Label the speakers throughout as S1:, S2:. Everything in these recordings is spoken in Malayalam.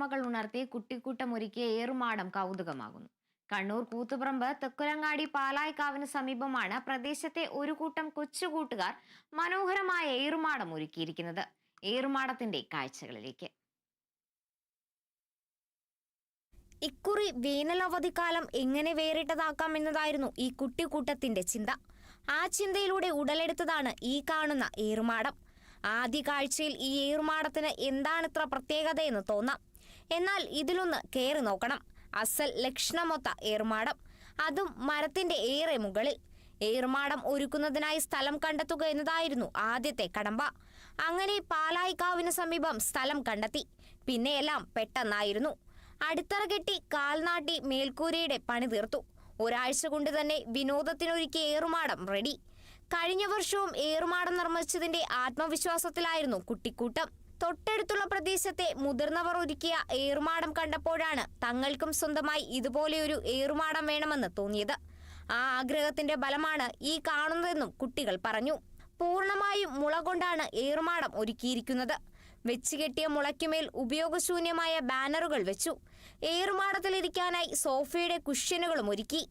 S1: ഓർമ്മകൾ ഉണർത്തി കുട്ടിക്കൂട്ടം ഒരുക്കിയ ഏറുമാടം കൗതുകമാകുന്നു. കണ്ണൂർ കൂത്തുപറമ്പ് തെക്കുരങ്ങാടി പാലായ്ക്കാവിന് സമീപമാണ് പ്രദേശത്തെ ഒരു കൂട്ടം കൊച്ചുകൂട്ടുകാർ മനോഹരമായ ഏറുമാടം ഒരുക്കിയിരിക്കുന്നത്. ഏറുമാടത്തിന്റെ കാഴ്ചകളിലേക്ക്.
S2: ഇക്കുറി വേനലവധിക്കാലം എങ്ങനെ വേറിട്ടതാക്കാം എന്നതായിരുന്നു ഈ കുട്ടിക്കൂട്ടത്തിന്റെ ചിന്ത. ആ ചിന്തയിലൂടെ ഉടലെടുത്തതാണ് ഈ കാണുന്ന ഏറുമാടം. ആദ്യ കാഴ്ചയിൽ ഈ ഏറുമാടത്തിന് എന്താണിത്ര പ്രത്യേകതയെന്ന് തോന്നാം. എന്നാൽ ഇതിലൊന്ന് കയറി നോക്കണം. അസൽ ലക്ഷണമൊത്ത ഏർമാടം അതും മരത്തിന്റെ ഏറെ മുകളിൽ. ഏർമാടം ഒരുക്കുന്നതിനായി സ്ഥലം കണ്ടെത്തുക എന്നതായിരുന്നു ആദ്യത്തെ കടമ്പ. അങ്ങനെ പാലായിക്കാവിന് സമീപം സ്ഥലം കണ്ടെത്തി. പിന്നെയെല്ലാം പെട്ടെന്നായിരുന്നു. അടിത്തറ കെട്ടി കാൽനാട്ടി മേൽക്കൂരയുടെ പണി തീർത്തു. ഒരാഴ്ച കൊണ്ട് തന്നെ വിനോദത്തിനൊരുക്കിയ ഏറുമാടം റെഡി കഴിഞ്ഞ വർഷവും ഏറുമാടം നിർമ്മിച്ചതിന്റെ ആത്മവിശ്വാസത്തിലായിരുന്നു കുട്ടിക്കൂട്ടം. തൊട്ടടുത്തുള്ള പ്രദേശത്തെ മുതിർന്നവർ ഒരുക്കിയ ഏറുമാടം കണ്ടപ്പോഴാണ് തങ്ങൾക്കും സ്വന്തമായി ഇതുപോലെയൊരു ഏറുമാടം വേണമെന്ന് തോന്നിയത്. ആ ആഗ്രഹത്തിന്റെ ബലമാണ് ഈ കാണുന്നതെന്നും കുട്ടികൾ പറഞ്ഞു. പൂർണമായും മുള കൊണ്ടാണ് ഏറുമാടം ഒരുക്കിയിരിക്കുന്നത്. വെച്ചുകെട്ടിയ മുളയ്ക്കുമേൽ ഉപയോഗശൂന്യമായ ബാനറുകൾ വെച്ചു. ഏറുമാടത്തിലിരിക്കാനായി സോഫയുടെ കുഷ്യനുകളും ഒരുക്കി.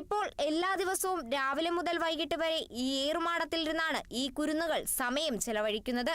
S2: ഇപ്പോൾ എല്ലാ ദിവസവും രാവിലെ മുതൽ വൈകിട്ട് വരെ ഈ ഏറുമാടത്തിലിരുന്നാണ് ഈ കുരുന്നുകൾ സമയം ചെലവഴിക്കുന്നത്.